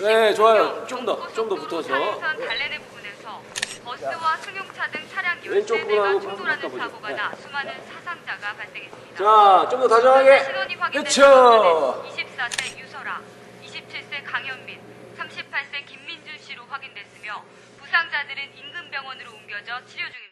네, 좋아요. 좀 더 좀 더 붙어서. 산 달래내 부분에서 버스와 승용차 등 차량 왼쪽 부분하고 13대가 충돌하는. 사고가 네. 나 수많은 사상자가 발생했습니다. 자, 좀 더 다정하게. 신원이 확인된 그쵸. 사건은 24세 유설아, 27세 강현민, 38세 김민준 씨로 확인됐으며 부상자들은 인근 병원으로 옮겨져 치료 중입니다.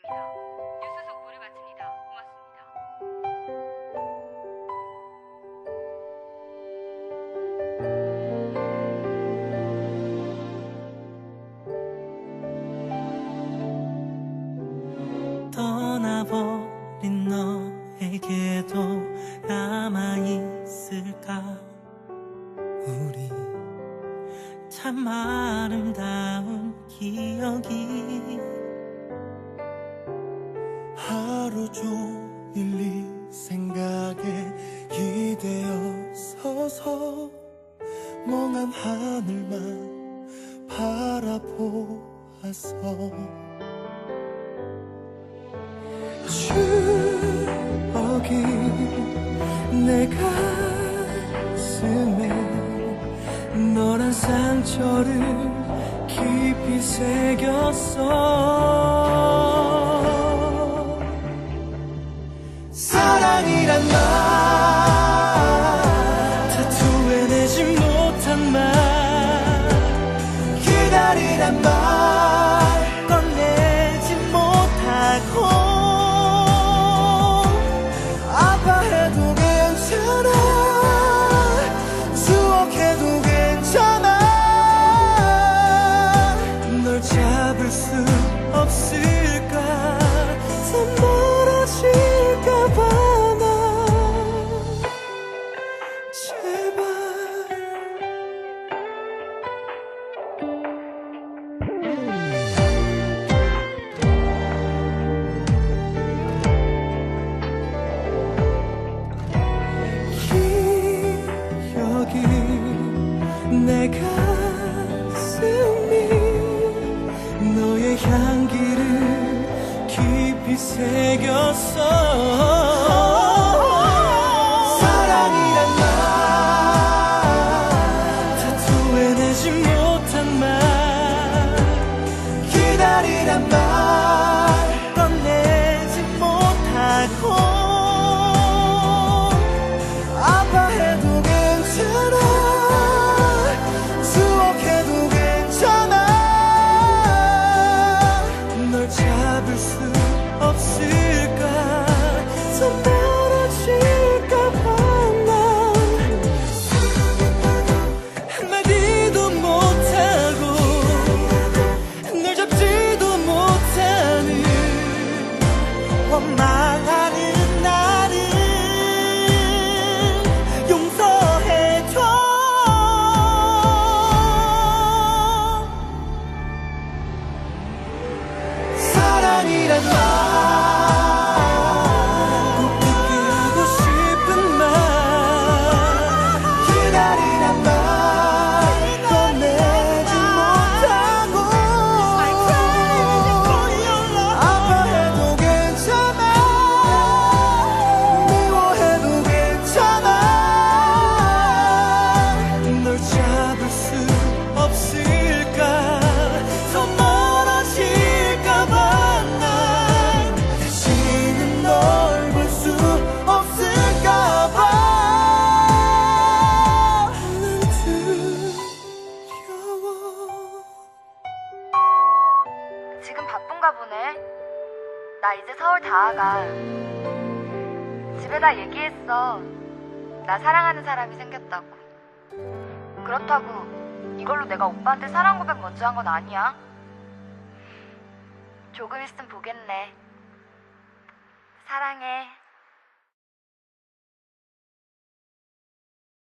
있을까? 우리 참 아름다운 기억이 하루 종일 이 생각에 기대어 서서 멍한 하늘만 바라보았어 추억이 내가 상처를 깊이 새겼어. 사랑이란 말 타투해내지 못한 말 기다리란 말 수 없을까? 더 멀어질까봐 나? 제발. 기억이 내가 향기를 깊이 새겼어 지금 바쁜가 보네. 나 이제 서울 다 와가. 집에다 얘기했어. 나 사랑하는 사람이 생겼다고. 그렇다고 이걸로 내가 오빠한테 사랑 고백 먼저 한 건 아니야. 조금 있으면 보겠네. 사랑해.